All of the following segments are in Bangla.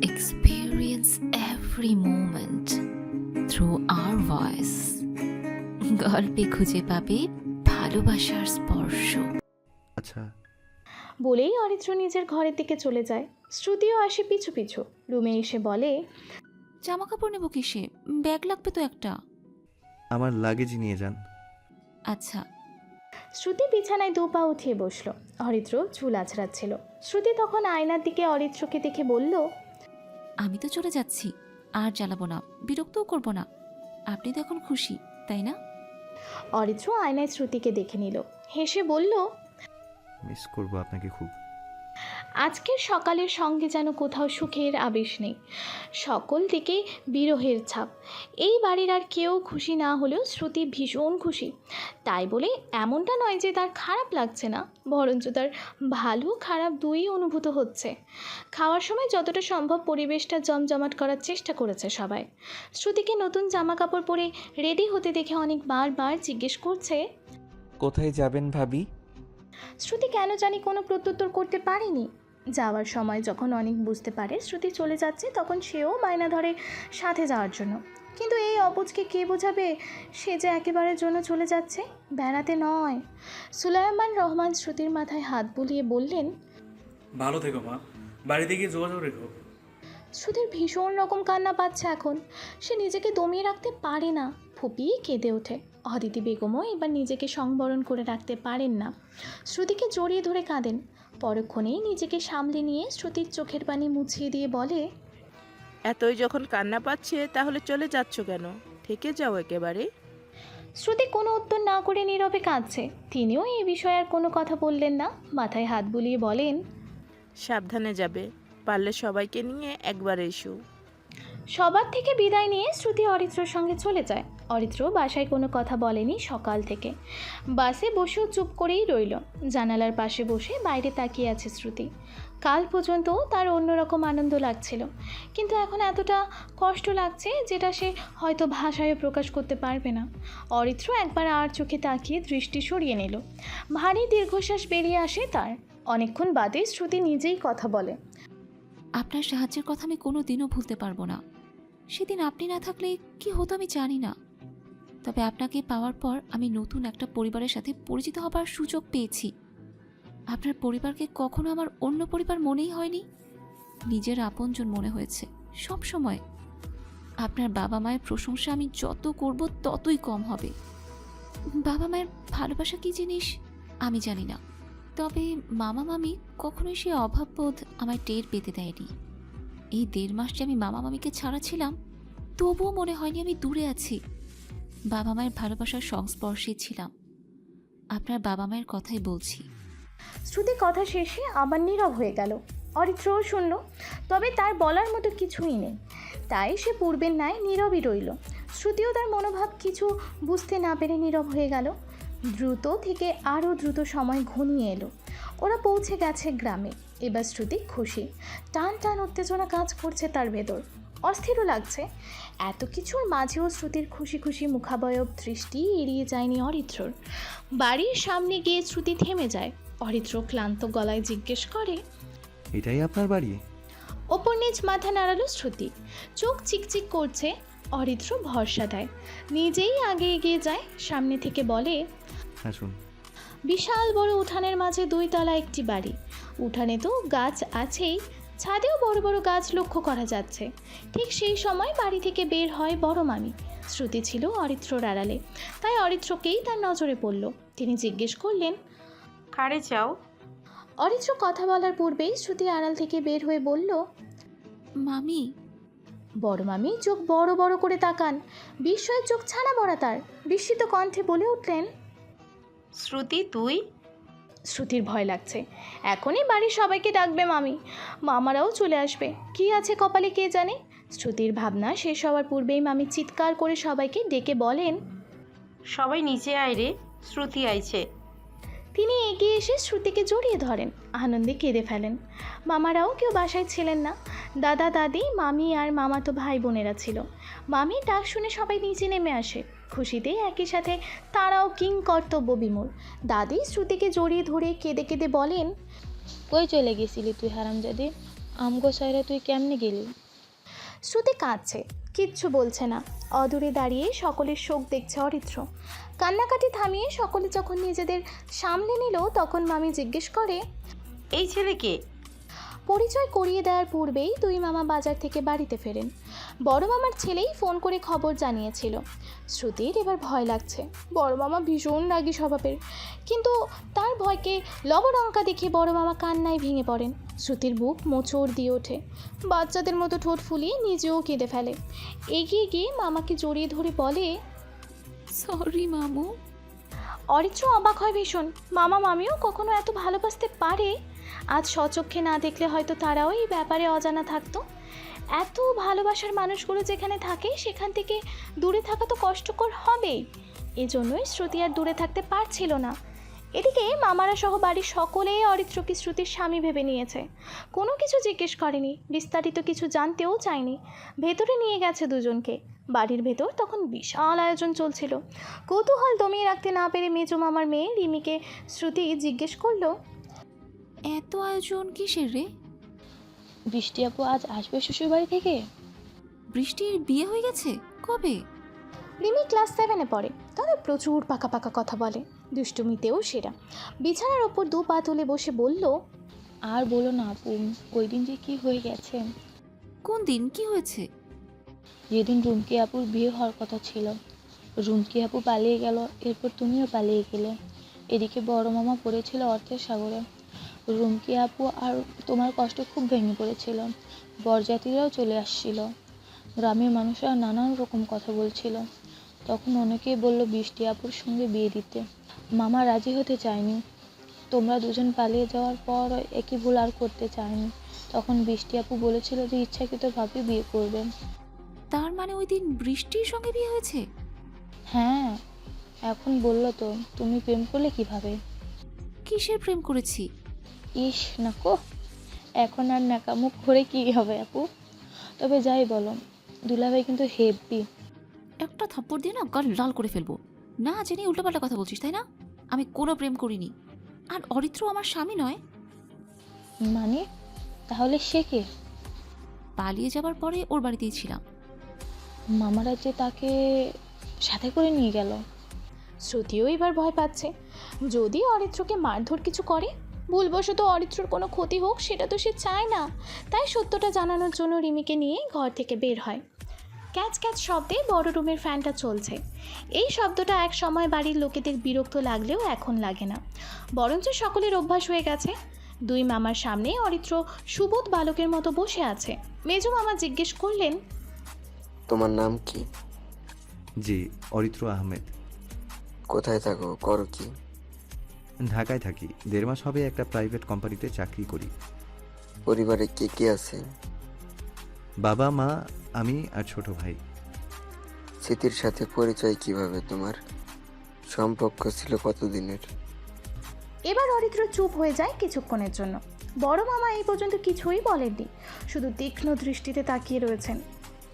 experience every moment through our voice. গল্পে খুঁজে পাবে ভালোবাসার স্পর্শ। আচ্ছা। বলেই অরিত্র নিজের ঘরের দিকে চলে যায়। শ্রুতিও আসে পিছু পিছু। রুমে এসে বলে জামা কাপড় নেব কিসে? ব্যাগ লাগবে তো একটা। আমার লাগেজ নিয়ে যান। আচ্ছা। শ্রুতি বিছানায় দু পা উঠিয়ে বসল। অরিত্র চুল আছড়াচ্ছিল। শ্রুতি তখন আয়নার দিকে অরিত্রকে দেখে বলল আমি তো চলে যাচ্ছি। আর জ্বালাবো না বিরক্তও করব না। আপনি তো এখন খুশি তাই না? অরিত্র আয়নায় শ্রুতিকে দেখে নিল। হেসে বলল মিস করব আপনাকে খুব। আজকের সকালের সঙ্গে যেন কোথাও সুখের আবেশ নেই। সকল দিকে বিরহের ছাপ। এই বাড়ির আর কেউ খুশি না হলেও শ্রুতি ভীষণ খুশি। তাই বলে এমনটা নয় যে তার খারাপ লাগছে না বরঞ্চ তার ভালো খারাপ দুই অনুভূত হচ্ছে। খাওয়ার সময় যতটা সম্ভব পরিবেশটা জমজমাট করার চেষ্টা করেছে সবাই। শ্রুতিকে নতুন জামা কাপড় পরে রেডি হতে দেখে অনেক বারবার জিজ্ঞেস করছে কোথায় যাবেন ভাবি? শ্রুতি কেন জানি কোনো প্রত্যুত্তর করতে পারেনি। যাওয়ার সময় যখন অনেক বুঝতে পারে শ্রুতি চলে যাচ্ছে তখন সেও বায়না ধরে সাথে যাওয়ার জন্য। কিন্তু এই অবুজকে কে বোঝাবে? সে যে একেবারের জন্য চলে যাচ্ছে? বেড়াতে নয়। সুলাইমান রহমান শ্রুতির মাথায় হাত বুলিয়ে বললেন ভালো থেকো মা। বাড়িতে গিয়ে যোগাযোগ রেখো। শ্রুতির ভীষণ রকম কান্না পাচ্ছে এখন। সে নিজেকে দমিয়ে রাখতে পারে না। ফুপিয়ে কেঁদে ওঠে। অদিতি বেগমও এবার নিজেকে সংবরণ করে রাখতে পারেন না। শ্রুতিকে জড়িয়ে ধরে কাঁদেন। পরক্ষণেই নিজেকে সামলে নিয়ে শ্রুতির চোখের পানি মুছিয়ে দিয়ে বলে এতই যখন কান্না পাচ্ছে তাহলে চলে যাচ্ছ কেন? থেকে যাও একেবারে। শ্রুতি কোনো উত্তর না করে নীরবে কাঁদছে। তিনিও এই বিষয়ে আর কোনো কথা বললেন না। মাথায় হাত বুলিয়ে বলেন সাবধানে যাবে। পারলে সবাইকে নিয়ে একবার এসো। সবার থেকে বিদায় নিয়ে শ্রুতি অরিত্রর সঙ্গে চলে যায়। অরিত্র বাসায় কোনো কথা বলেনি সকাল থেকে। বাসে বসেও চুপ করেই রইল। জানালার পাশে বসে বাইরে তাকিয়ে আছে শ্রুতি। কাল পর্যন্ত তার অন্যরকম আনন্দ লাগছিল। কিন্তু এখন এতটা কষ্ট লাগছে যেটা সে হয়তো ভাষায় প্রকাশ করতে পারবে না। অরিত্র একবার আর চোখে তাকিয়ে দৃষ্টি সরিয়ে নিল। ভারী দীর্ঘশ্বাস বেরিয়ে আসে তার। অনেকক্ষণ বাদে শ্রুতি নিজেই কথা বলে। আপনার সাহায্যের কথা আমি কোনো দিনও ভুলতে পারব না। সেদিন আপনি না থাকলে কি হতো আমি জানি না। তবে আপনাকে পাওয়ার পর আমি নতুন একটা পরিবারের সাথে পরিচিত হবার সুযোগ পেয়েছি। আপনার পরিবারকে কখনো আমার অন্য পরিবার মনেই হয়নি? নিজের আপনজন মনে হয়েছে, সব সময়। আপনার বাবা মায়ের প্রশংসা আমি যত করব ততই কম হবে। বাবা মায়ের ভালোবাসা কী জিনিস? আমি জানি না। তবে মামা মামি কখনোই সে অভাববোধ আমায় টের পেতে দেয়নি। এই দেড় মাস যে আমি মামা মামিকে ছাড়া ছিলাম, তবুও মনে হয়নি আমি দূরে আছি। বাবা মায়ের ভালোবাসার সংস্পর্শে ছিলাম। আপনার বাবা মায়ের কথাই বলছি। শ্রুতি কথা শেষে আবার নীরব হয়ে গেল। অরিত্রও শুনল, তবে তার বলার মতো কিছুই নেই। তাই সে পূর্বের ন্যায় নীরবই রইল। শ্রুতিও তার মনোভাব কিছু বুঝতে না পেরে নীরব হয়ে গেল। দ্রুত থেকে আরও দ্রুত সময় ঘনিয়ে এলো। ওরা পৌঁছে গেছে গ্রামে। এবার শ্রুতি খুশি। টান টান উত্তেজনা কাজ করছে তার ভেতর। অস্থিরও লাগছে। এত কিছুর মাঝেও শ্রুতির খুশি খুশি মুখাবয়ব দৃষ্টি এড়িয়ে যায়নি অরিত্রর। বাড়ির সামনে গিয়ে শ্রুতি থেমে যায়। অরিত্র ক্লান্ত গলায় জিজ্ঞেস করে এটাই আপনার বাড়ি? ওপর নিচ মাথা নাড়ালো শ্রুতি। চোখ চিকচিক করছে অরিত্র ভরসা দেয়। নিজেই আগে এগিয়ে যায় সামনে থেকে বলে আসুন। বিশাল বড় উঠানের মাঝে দুই তলা একটি বাড়ি। উঠানে তো গাছ আছেই ছাদেও বড় বড় গাছ লক্ষ্য করা যাচ্ছে। ঠিক সেই সময় বাড়ি থেকে বের হয় বড় মামি। শ্রুতি ছিল অরিত্রর আড়ালে। তাই অরিত্রকেই তার নজরে পড়ল। তিনি জিজ্ঞেস করলেন কারে চাও অরিত্র কথা বলার পূর্বেই শ্রুতি আড়াল থেকে বের হয়ে বলল মামি। বড় মামি চোখ বড় বড় করে তাকান। বিস্ময়ের চোখ ছানা মরা তার। বিস্মিত কণ্ঠে বলে উঠলেন শ্রুতি তুই? শ্রুতির ভয় লাগছে। এখনই বাড়ির সবাইকে ডাকবে মামি। মামারাও চলে আসবে। কি আছে কপালে কে জানে? শ্রুতির ভাবনা শেষ হওয়ার পূর্বেই মামি চিৎকার করে সবাইকে ডেকে বলেন সবাই নিচে আয় রে শ্রুতি আইছে। তিনি এগিয়ে এসে শ্রুতিকে জড়িয়ে ধরেন আনন্দে কেঁদে ফেলেন। মামারাও কেউ বাসায় ছিলেন না। দাদা দাদি মামি আর মামাতো ভাই বোনেরা ছিল। মামি ডাক শুনে সবাই নিচে নেমে আসে। খুশিতে একই সাথে তারাও কিং কর্তব্য বিমূর দাদি শ্রুতিকে জড়িয়ে ধরে কেঁদে কেঁদে বলেন কই চলে গেছিলি তুই হারামজাদি? আমগো সাইরা তুই কেমনে গেলি? শ্রুতি কাঁদছে কিচ্ছু বলছে না। অদূরে দাঁড়িয়ে সকলের শোক দেখছে অরিত্র। কান্নাকাটি থামিয়ে সকলে যখন নিজেদের সামলে নিল তখন মামি জিজ্ঞেস করে এই ছেলেকে পরিচয় করিয়ে দেওয়ার পূর্বেই দুই মামা বাজার থেকে বাড়িতে ফেরেন। বড় মামার ছেলেই ফোন করে খবর জানিয়েছিল। শ্রুতির এবার ভয় লাগছে। বড় মামা ভীষণ রাগী স্বভাবের। কিন্তু তার ভয়কে লবডঙ্কা দেখে বড় মামা কান্নায় ভেঙে পড়েন। শ্রুতির বুক মোচড় দিয়ে ওঠে। বাচ্চাদের মতো ঠোঁট ফুলিয়ে নিজেও কেঁদে ফেলে। এগিয়ে গিয়ে মামাকে জড়িয়ে ধরে বলে সরি মামু। অরিত্র অবাক হয় ভীষণ। মামা মামিও কখনো এত ভালোবাসতে পারে? আজ স্বচক্ষে না দেখলে হয়তো তারাও এই ব্যাপারে অজানা থাকতো। এত ভালোবাসার মানুষগুলো যেখানে থাকে, সেখান থেকে দূরে থাকা তো কষ্টকর হবেই। এজন্যই শ্রুতি আর দূরে থাকতে পারছিল না। এদিকে মামারা সহ বাড়ির সকলেই অরিত্রকে শ্রুতির স্বামী ভেবে নিয়েছে। কোনো কিছু জিজ্ঞেস করেনি, বিস্তারিত কিছু জানতেও চায়নি। ভেতরে নিয়ে গেছে দুজনকে। বাড়ির ভেতর তখন বিশাল আয়োজন চলছিল। কৌতূহল দমিয়ে রাখতে না পেরে মেজো মামার মেয়ে রিমিকে শ্রুতি জিজ্ঞেস করল, এত আয়োজন কিসের রে? বৃষ্টি আপু আজ আসবে শ্বশুর বাড়ি থেকে বৃষ্টির বিয়ে হয়ে গেছে? কবে? রিমি ক্লাস সেভেনে পড়ে তবে প্রচুর পাকা পাকা কথা বলে দুষ্টুমিতেও সেরা। বিছানার ওপর দু পা তুলে বসে বলল আর বলো না আপু ওই দিন যে কি হয়ে গেছে? কোন দিন? কি হয়েছে? যেদিন রুমকি আপুর বিয়ে হওয়ার কথা ছিল রুমকি আপু পালিয়ে গেল এরপর তুমিও পালিয়ে গেলে। এদিকে বড় মামা পড়েছিল অর্থের সাগরে। রুমকি আপু আর তোমার কষ্ট খুব ভেঙে পড়েছিল। বরযাত্রীরাও চলে আসছিল। গ্রামের মানুষরা নানান রকম কথা বলছিল। তখন অনেকেই বলল বৃষ্টি আপুর সঙ্গে বিয়ে দিতে। মামা রাজি হতে চায়নি। তোমরা দুজন পালিয়ে যাওয়ার পর একই ভুল আর করতে চায়নি। তখন বৃষ্টি আপু বলেছিল যে ইচ্ছাকৃতভাবে বিয়ে করবেন তার মানে ওই দিন বৃষ্টির সঙ্গে বিয়ে হয়েছে? হ্যাঁ এখন বলল তো তুমি প্রেম করলে কীভাবে? কিসের প্রেম করেছি? ইস নাকো এখন আর নাকামুখ করে কি হবে আপু? তবে যাই বলো দুলাভাই কিন্তু হেভি একটা থাপ্পড় দিয়ে না গাল লাল করে ফেলব। না জেনে উল্টোপাল্টা কথা বলছিস তাই না? আমি কোনো প্রেম করিনি। আর অরিত্র আমার স্বামী নয়। মানে? তাহলে সে কে? পালিয়ে যাবার পরে ওর বাড়িতেই ছিলাম। মামারা যে তাকে সাথে করে নিয়ে গেল। শ্রুতিও এবার ভয় পাচ্ছে। যদি অরিত্রকে মারধর কিছু করে ভুলবশত অরিত্রর কোনো ক্ষতি হোক সেটা তো সে চায় না। তাই সত্যটা জানানোর জন্য রিমিকে নিয়ে ঘর থেকে বের হয়। ক্যাচ ক্যাচ শব্দে বড় রুমের ফ্যানটা চলছে। এই শব্দটা এক সময় বাড়ির লোকেদের বিরক্ত লাগলেও এখন লাগে না। বরঞ্চ সকলের অভ্যাস হয়ে গেছে। দুই মামার সামনে অরিত্র সুবোধ বালকের মতো বসে আছে। মেজো মামা জিজ্ঞেস করলেন তোমার নাম কি? জি অরিত্র আহমেদ। কোথায় থাকো? করো কি? ঢাকায় থাকি। দেড় মাস হবে একটা প্রাইভেট কোম্পানিতে চাকরি করি। পরিবারে কে কে আছে? বাবা মা আমি আর ছোট ভাই। স্মৃতির সাথে পরিচয় কীভাবে তোমার? সম্পর্ক ছিল কতদিনের? এবার অরিত্র চুপ হয়ে যায় কিছুক্ষণের জন্য। বড় মামা এই পর্যন্ত কিছুই বলেননি শুধু তীক্ষ্ণ দৃষ্টিতে তাকিয়ে রয়েছেন।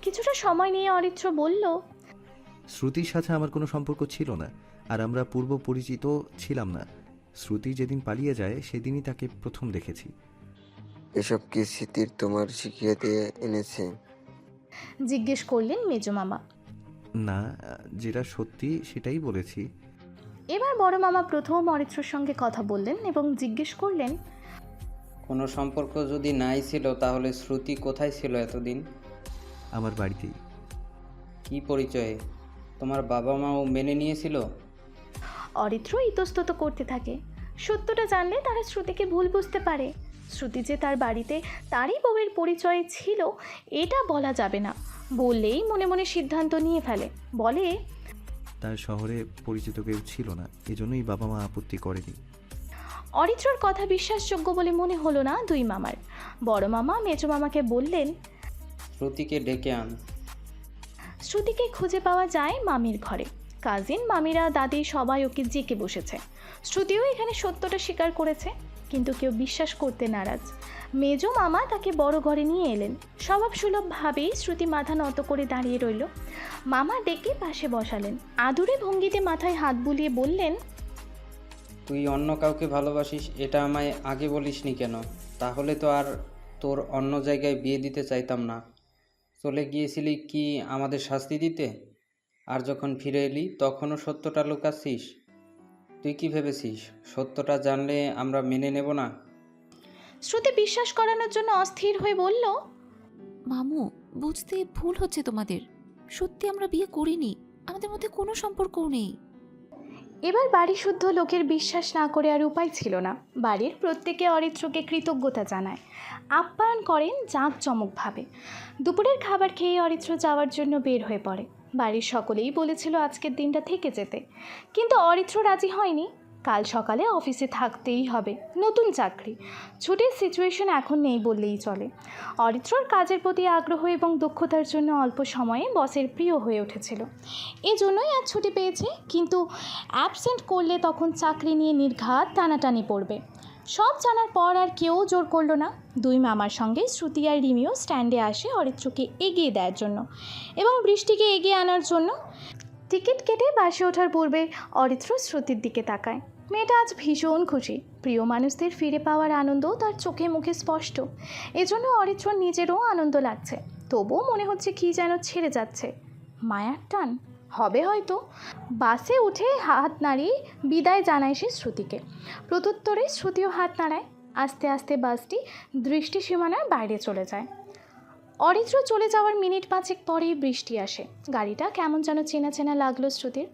কিছুটা সময় নিয়ে অরিত্র বলল শ্রুতির সাথে আমার কোনো সম্পর্ক ছিল না আর আমরা পূর্ব পরিচিত ছিলাম না। শ্রুতি যেদিন পালিয়ে যায় সেদিনই তাকে প্রথম দেখেছি। এসব কি স্মৃতির তোমার শিখিয়ে দিয়ে এনেছে? জিজ্ঞেস করলেন মেজো মামা। না যেটা সত্যি সেটাই বলেছি। এবার বড় মামা প্রথম অরিত্রর সঙ্গে কথা বললেন এবং জিজ্ঞেস করলেন কোনো সম্পর্ক যদি নাই ছিল তাহলে শ্রুতি কোথায় ছিল এতদিন? আমার বাড়িতেই। কি পরিচয়ে? তোমার বাবা মাও মেনে নিয়েছিল? অরিত্র ইতস্তত করতে থাকে। সত্যটা জানলে তারা শ্রুতিকে ভুল বুঝতে পারে। শ্রুতি যে তার বাড়িতে তারই বউয়ের পরিচয় ছিল এটা বলা যাবে না। বললেই মনে মনে সিদ্ধান্ত নিয়ে ফেলে। বলে তার শহরে পরিচিত কেউ ছিল না এজন্যই বাবা মা আপত্তি করেনি। অরিত্রর কথা বিশ্বাসযোগ্য বলে মনে হলো না দুই মামার। বড় মামা মেজো মামাকে বললেন শ্রুতিকে ডেকে আন। শ্রুতিকে খুঁজে পাওয়া যায় মামির ঘরে। কাজিন, মামিরা, দাদি সবাই ওকে জেকে বসেছে। শ্রুতিও এখানে সত্যটা স্বীকার করেছে, কিন্তু কেউ বিশ্বাস করতে নারাজ। মেজ মামা তাকে বড় ঘরে নিয়ে এলেন। স্বভাবসুলভভাবেই শ্রুতি মাথা নত করে দাঁড়িয়ে রইল। মামা ডেকে পাশে বসালেন। আদুরে ভঙ্গিতে মাথায় হাত বুলিয়ে বললেন, তুই অন্য কাউকে ভালোবাসিস, এটা আমায় আগে বলিসনি কেন? তাহলে তো আর তোর অন্য জায়গায় বিয়ে দিতে চাইতাম না। চলে গিয়েছিলি কি আমাদের শাস্তি দিতে? আর যখন ফিরে এলি তখনও সত্যটা লুকাচ্ছিস। তুই কি ভেবেছিস? সত্যটা জানলে আমরা মেনে নেব না? শ্রুতি বিশ্বাস করানোর জন্য অস্থির হয়ে বলল মামু বুঝতে ভুল হচ্ছে তোমাদের। সত্যি আমরা বিয়ে করিনি আমাদের মধ্যে কোনো সম্পর্কও নেই। এবার বাড়ি শুদ্ধ লোকের বিশ্বাস না করে আর উপায় ছিল না। বাড়ির প্রত্যেকে অরিত্রকে কৃতজ্ঞতা জানায়। আপ্যায়ন করেন জাঁকজমকভাবে। দুপুরের খাবার খেয়ে অরিত্র যাওয়ার জন্য বের হয়ে পড়ে। বাড়ির সকলেই বলেছিল আজকের দিনটা থেকে যেতে। কিন্তু অরিত্র রাজি হয়নি। কাল সকালে অফিসে থাকতেই হবে। নতুন চাকরি। ছুটির সিচুয়েশন এখন নেই বললেই চলে। অরিত্রর কাজের প্রতি আগ্রহ এবং দক্ষতার জন্য অল্প সময়ে বসের প্রিয় হয়ে উঠেছিল। এজন্যই আজ ছুটি পেয়েছে। কিন্তু অ্যাবসেন্ট করলে তখন চাকরি নিয়ে নির্ঘাত টানাটানি পড়বে। সব জানার পর আর কেউ জোর করল না। দুই মামার সঙ্গে শ্রুতি আর রিমিও স্ট্যান্ডে আসে অরিত্রকে এগিয়ে দেওয়ার জন্য এবং বৃষ্টিকে এগিয়ে আনার জন্য। টিকিট কেটে বাসে ওঠার পূর্বে অরিত্র শ্রুতির দিকে তাকায়। মেয়েটা আজ ভীষণ খুশি। প্রিয় মানুষদের ফিরে পাওয়ার আনন্দ তার চোখে মুখে স্পষ্ট। এজন্য অরিত্র নিজেরও আনন্দ লাগছে। তবুও মনে হচ্ছে কি যেন ছেড়ে যাচ্ছে। মায়ার টান। হবে হয়তো। বাসে উঠে হাত নাড়িয়ে বিদায় জানায় সে শ্রুতিকে। প্রত্যুত্তরে শ্রুতিও হাত নাড়ায়। আস্তে আস্তে বাসটি দৃষ্টি সীমানার বাইরে চলে যায়। অরিত্র চলে যাওয়ার মিনিট পাঁচেক পরেই বৃষ্টি আসে। গাড়িটা কেমন যেন চেনা চেনা লাগল শ্রুতির।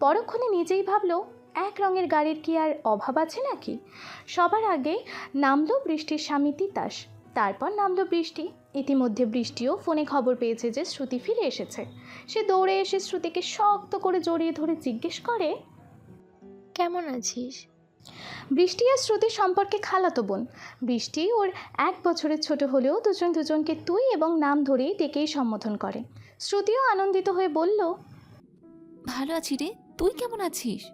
পরক্ষণে নিজেই ভাবলো, এক রঙের গাড়ির কি আর অভাব আছে নাকি? সবার আগে নামলো বৃষ্টির স্বামী তিতাস। তারপর নামলো বৃষ্টি। ইতিমধ্যে বৃষ্টিও ফোনে খবর পেয়েছে যে শ্রুতি ফিরে এসেছে। সে দৌড়ে এসে শ্রুতিকে শক্ত করে জড়িয়ে ধরে জিজ্ঞেস করে কেমন আছিস? বৃষ্টি আর শ্রুতির সম্পর্কে খালাতো বোন। বৃষ্টি ওর এক বছরের ছোট হলেও দুজন দুজনকে তুই এবং নাম ধরেই ডেকেই সম্বোধন করে। শ্রুতিও আনন্দিত হয়ে বলল ভালো আছি রে তুই কেমন আছিস?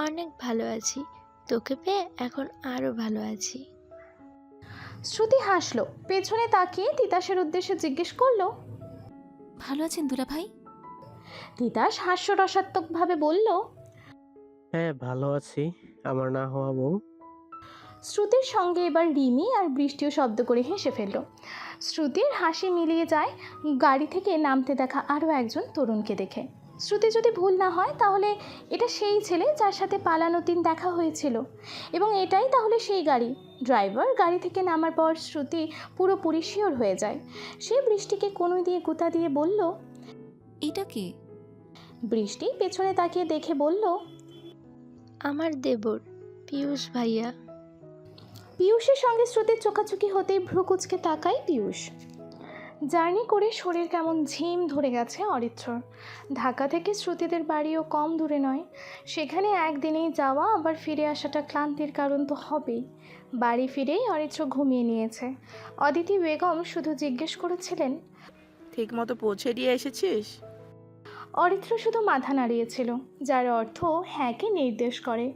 অনেক ভালো আছি। তোকে পেয়ে এখন আরও ভালো আছি। শ্রুতি হাসলো পেছনে তাকিয়ে তিতাসের উদ্দেশ্যে জিজ্ঞেস করল ভালো আছেন দুলা ভাই? তিতাস হাস্য হাস্যরসাত্মকভাবে বলল হ্যাঁ ভালো আছি আমার না হওয়া বউ। শ্রুতির সঙ্গে এবার রিমি আর বৃষ্টিও শব্দ করে হেসে ফেলল। শ্রুতির হাসি মিলিয়ে যায় গাড়ি থেকে নামতে দেখা আরও একজন তরুণকে দেখে। শ্রুতি যদি ভুল না হয় তাহলে এটা সেই ছেলে যার সাথে পালানো দিন দেখা হয়েছিল। এবং এটাই তাহলে সেই গাড়ি। ড্রাইভার গাড়ি থেকে নামার পর শ্রুতি পুরোপুরি শিওর হয়ে যায়। সে বৃষ্টিকে কোনো দিয়ে গুতা দিয়ে বলল এটা কে? বৃষ্টি পেছনে তাকিয়ে দেখে বলল আমার দেবর পিয়ুষ ভাইয়া। পিয়ুষের সঙ্গে শ্রুতির চোখাচোখি হতেই ভ্রুকুচকে তাকায় পিয়ুষ। জার্নি করে শরীর কেমন ঝিম ধরে গেছে অরিত্রর। ঢাকা থেকে শ্রুতিদের বাড়িও কম দূরে নয়। সেখানে একদিনেই যাওয়া, আবার ফিরে আসাটা ক্লান্তির কারণ তো হবেই। বাড়ি ফিরেই অরিত্র ঘুমিয়ে নিয়েছে। অদিতি বেগম শুধু জিজ্ঞেস করেছিলেন ঠিক মতো পৌঁছে দিয়ে এসেছিস? অরিত্র শুধু মাথা নাড়িয়েছিল, যার অর্থ হ্যাঁকে নির্দেশ করে।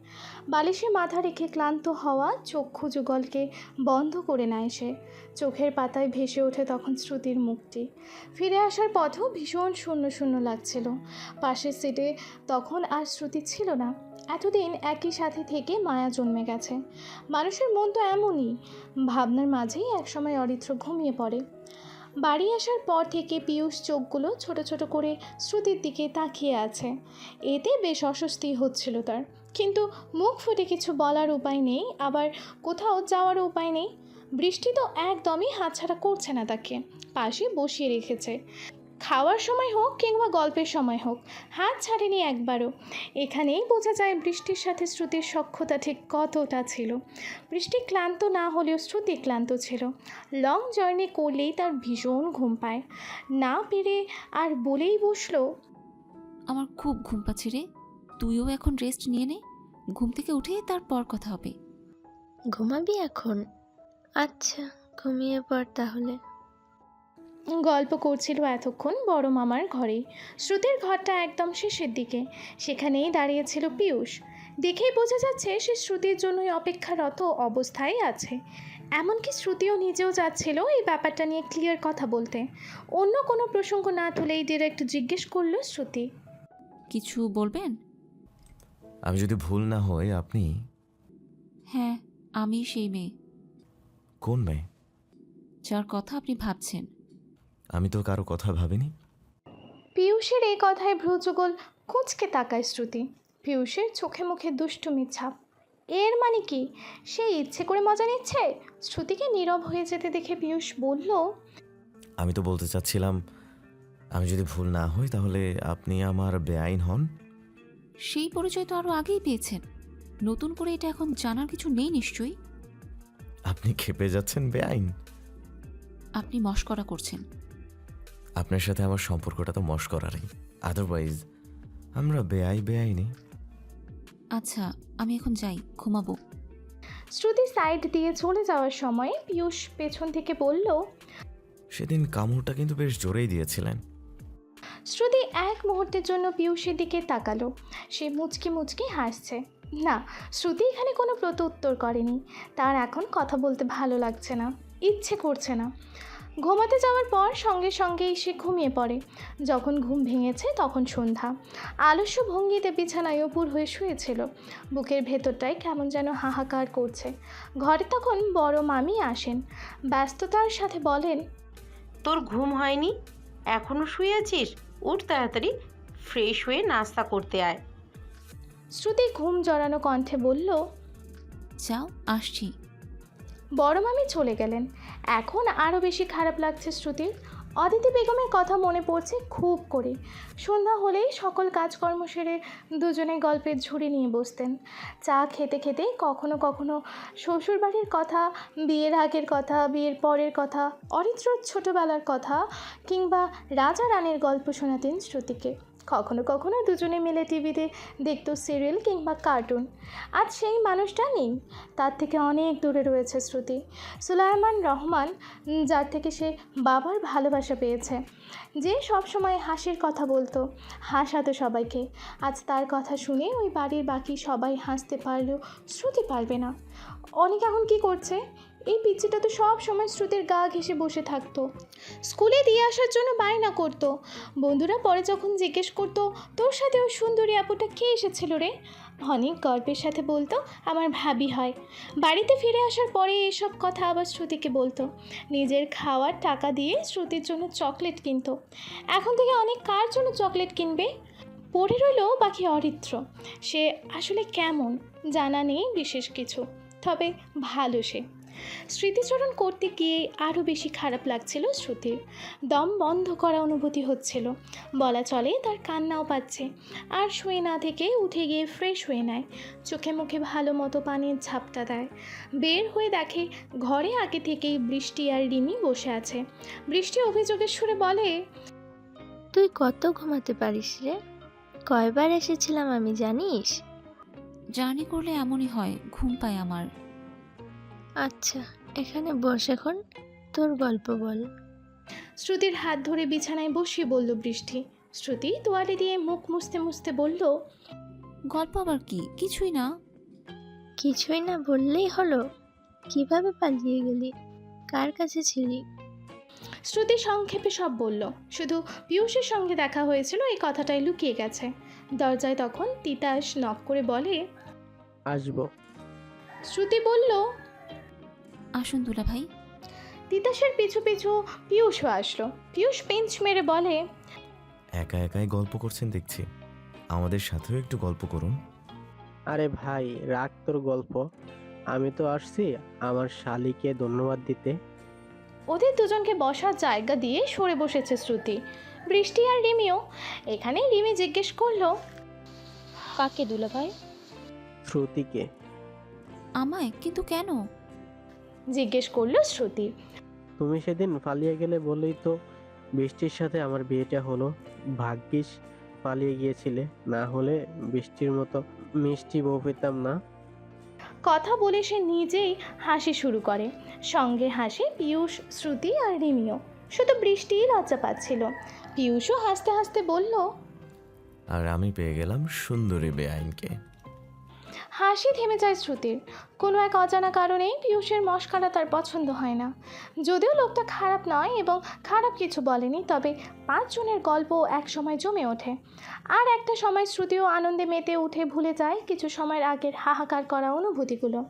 বালিশে মাথা রেখে ক্লান্ত হওয়া চক্ষু যুগলকে বন্ধ করে নেয় সে। চোখের পাতায় ভেসে ওঠে তখন শ্রুতির মুখটি। ফিরে আসার পথেও ভীষণ শূন্য শূন্য লাগছিল। পাশের সিটে তখন আর শ্রুতি ছিল না। এতদিন একই সাথে থেকে মায়া জন্মে গেছে। মানুষের মন তো এমনই। ভাবনার মাঝেই একসময় অরিত্র ঘুমিয়ে পড়ে। বাড়ি আসার পর থেকে পিয়ুষ চোখগুলো ছোট ছোট করে শ্রুতির দিকে তাকিয়ে আছে। এতে বেশ অস্বস্তি হচ্ছিল তার। কিন্তু মুখ ফুটে কিছু বলার উপায় নেই, আবার কোথাও যাওয়ার উপায় নেই। বৃষ্টি তো একদমই হাতছাড়া করছে না তাকে। পাশে বসিয়ে রেখেছে। খাওয়ার সময় হোক কিংবা গল্পের সময় হোক হাত ছাড়েনি একবারও। এখানেই বোঝা যায় বৃষ্টির সাথে শ্রুতির সক্ষতা ঠিক কতটা ছিল। বৃষ্টি ক্লান্ত না হলেও শ্রুতি ক্লান্ত ছিল। লং জার্নি করলেই তার ভীষণ ঘুম পায়। না পেরে আর বলেই বসল আমার খুব ঘুম পাচ্ছে রে। তুইও এখন রেস্ট নিয়ে নে। ঘুম থেকে উঠে তারপর কথা হবে। ঘুমাবি এখন? আচ্ছা ঘুমিয়ে পড় তাহলে। গল্প করছিল এতক্ষণ বড় মামার ঘরেই। শ্রুতির ঘরটা একদম শেষের দিকে। সেখানেই দাঁড়িয়েছিল পিয়ুষ। দেখেই বোঝা যাচ্ছে সে শ্রুতির জন্যই অপেক্ষারত অবস্থায় আছে। এমনকি শ্রুতিও নিজেও যাচ্ছিল এই ব্যাপারটা নিয়ে ক্লিয়ার কথা বলতে। অন্য কোনো প্রসঙ্গ না তুলেই ডিরেক্ট জিজ্ঞেস করল শ্রুতি। কিছু বলবেন? আমি যদি ভুল না হই আপনি? হ্যাঁ আমি সেই মেয়ে। কোন মেয়ে? যার কথা আপনি ভাবছেন। আমি তো কারও কথা ভাবিনি। পিয়ুষের এই কথায় ভ্রুযুগল কুঁচকে তাকায় শ্রুতি। পিয়ুষের চোখে মুখে দুষ্টুমি ছাপ এর মানে কি? সে ইচ্ছে করে মজা নিচ্ছে? শ্রুতিকে নীরব হয়ে যেতে দেখে পিয়ুষ বলল আমি তো বলতে চাচ্ছিলাম আমি যদি ভুল না হই তাহলে আপনি আমার বেআইন হন। সেই পরিচয় তো আরও আগেই পেয়েছেন। নতুন করে এটা এখন জানার কিছু নেই নিশ্চয়ই? আপনি খেপে যাচ্ছেন বেআইন। আপনি মস্করা করছেন। আপনার সাথে আমার সম্পর্কটা তো মস্করারই আদারওয়াইজ আমরা বেআই বেআই নেই আচ্ছা আমি এখন যাই ঘুমাবো। শ্রুতি সাইড দিয়ে চলে যাওয়ার সময় পিয়ুষ পেছন থেকে বলল সেদিন কামড়টা কিন্তু বেশ জোরেই দিয়েছিলেন। শ্রুতি এক মুহূর্তের জন্য পিয়ুষের দিকে তাকালো। সে মুচকি মুচকি হাসছে। না শ্রুতি এখানে কোনো প্রত্যুত্তর করেনি। তার এখন কথা বলতে ভালো লাগছে না। ইচ্ছে করছে না। ঘুমাতে যাওয়ার পর সঙ্গে সঙ্গেই সে ঘুমিয়ে পড়ে। যখন ঘুম ভেঙেছে তখন সন্ধ্যা। আলস্য ভঙ্গিতে বিছানায় উপর হয়ে শুয়েছিল। বুকের ভেতরটায় কেমন যেন হাহাকার করছে। ঘরে তখন বড় মামি আসেন। ব্যস্ততার সাথে বলেন তোর ঘুম হয়নি? এখনও শুয়ে আছিস উঠ তাড়াতাড়ি ফ্রেশ হয়ে নাস্তা করতে আয়। শ্রুতি ঘুম জড়ানো কণ্ঠে বলল যাও আসছি। বড় মামি চলে গেলেন। এখন আরও বেশি খারাপ লাগছে শ্রুতির। অদিতি বেগমের কথা মনে পড়ছে খুব করে। সন্ধ্যা হলেই সকল কাজকর্ম সেরে দুজনে গল্পের ঝুড়ি নিয়ে বসতেন। চা খেতে খেতে কখনো কখনো শ্বশুরবাড়ির কথা, বিয়ের আগের কথা, বিয়ের পরের কথা, অরিত্রর ছোটোবেলার কথা কিংবা রাজা রানীর গল্প শোনাতেন শ্রুতিকে। কখনো কখনো দুজনে মিলে টিভিতে দেখতো সিরিয়াল কিংবা কার্টুন আজ সেই মানুষটা নেই, তার থেকে অনেক দূরে রয়েছে শ্রুতি। সুলাইমান রহমান যার থেকে সে বাবার ভালোবাসা পেয়েছে। যে সব সময় হাসির কথা বলতো, হাসাতো সবাইকে। আজ তার কথা শুনে ওই বাড়ির বাকি সবাই হাসতে পারলেও শ্রুতি পারবে না। অনেক এখন কি করছে? এই পিচ্ছিটা তো সব সময় শ্রুতির গা ঘেসে বসে থাকতো। স্কুলে দিয়ে আসার জন্য বায়না করতো। বন্ধুরা পরে যখন জিজ্ঞেস করতো, তোর সাথে ওই সুন্দরী আপুটা কে এসেছিল রে? অনেক গর্বের সাথে বলতো, আমার ভাবি হয়। বাড়িতে ফিরে আসার পরে এসব কথা আবার শ্রুতিকে বলতো। নিজের খাওয়ার টাকা দিয়ে শ্রুতির জন্য চকলেট কিনতো। এখন থেকে অনেক কার জন্য চকলেট কিনবে? পড়ে রইল বাকি অরিত্র। সে আসলে কেমন জানা নেই বিশেষ কিছু, তবে ভালো সে। স্মৃতিচরণ করতে গিয়ে আরও বেশি খারাপ লাগছিল শ্রুতির। দম বন্ধ করা অনুভূতি হচ্ছিল। বলা চলে তার কান্নাও পাচ্ছে। আর শুয়ে না থেকে উঠে গিয়ে ফ্রেশ হয়ে নেয়। চোখে মুখে ভালো মতো পানির ঝাপটা দেয়। বের হয়ে দেখে ঘরে আগে থেকেই বৃষ্টি আর রিমি বসে আছে। বৃষ্টি অভিযোগের সুরে বলে তুই কত ঘুমাতে পারিস রে? কয়বার এসেছিলাম আমি জানিস? জার্নি করলে এমনই হয় ঘুম পায় আমার। আচ্ছা এখানে বস এখন। তোর গল্প বল। শ্রুতির হাত ধরে বিছানায় বসিয়ে বলল বৃষ্টি শ্রুতি তোয়ালে দিয়ে মুখ মুছতে মুছতে বলল গল্প আবার কি? কিছুই না। কিছুই না বললেই হলো। কীভাবে পালিয়ে গেলি? কার কাছে ছিলি? শ্রুতি সংক্ষেপে সব বলল। শুধু পিয়ুষের সঙ্গে দেখা হয়েছিল এই কথাটাই লুকিয়ে গেছে। দরজায় তখন তিতাস নক করে বলে আসব। শ্রুতি বলল আসুন দুলা ভাই। তিতাসের পিছু পিছু পিয়ুষও আসলো। পিয়ুষ পেঞ্চ মেরে বলে একা একাই গল্প করছেন দেখছি। আমাদের সাথেও একটু গল্প করুন। আরে ভাই রাগ তোর গল্প। আমি তো আসছি আমার শালিকে ধন্যবাদ দিতে। ওদের দুজনকে বসার জায়গা দিয়ে সরে বসেছে শ্রুতি। বৃষ্টি আর রিমিও এখানে রিমি জিজ্ঞেস করল কাকে দুলা ভাই? শ্রুতিকে। আমায়? কিন্তু কেন? জিজ্ঞেস করল শ্রুতি। তুমি সেদিন পালিয়ে গেলে বলেই তো বৃষ্টির সাথে আমার বিয়েটা হলো। ভাগ্যিস পালিয়ে গিয়েছিলে না হলে বৃষ্টির মতো মিষ্টি বউ পেতাম না। কথা বলে সে নিজেই হাসি শুরু করে। সঙ্গে হাসে পিয়ুষ শ্রুতি আর রিমিও। শুধু বৃষ্টিই লজ্জা পাচ্ছিল। পিয়ুষও হাসতে হাসতে বলল আর আমি পেয়ে গেলাম সুন্দরী বেআইনকে। হাসি থেমে যায় শ্রুতির। কোনো এক অজানা কারণেই পিয়ুষের মস্কারা তার পছন্দ হয় না। যদিও লোকটা খারাপ নয় এবং খারাপ কিছু বলেনি, তবে পাঁচজনের গল্প এক সময় জমে ওঠে। আর একটা সময় শ্রুতিও আনন্দে মেতে উঠে ভুলে যায় কিছু সময়ের আগের হাহাকার করা অনুভূতিগুলো।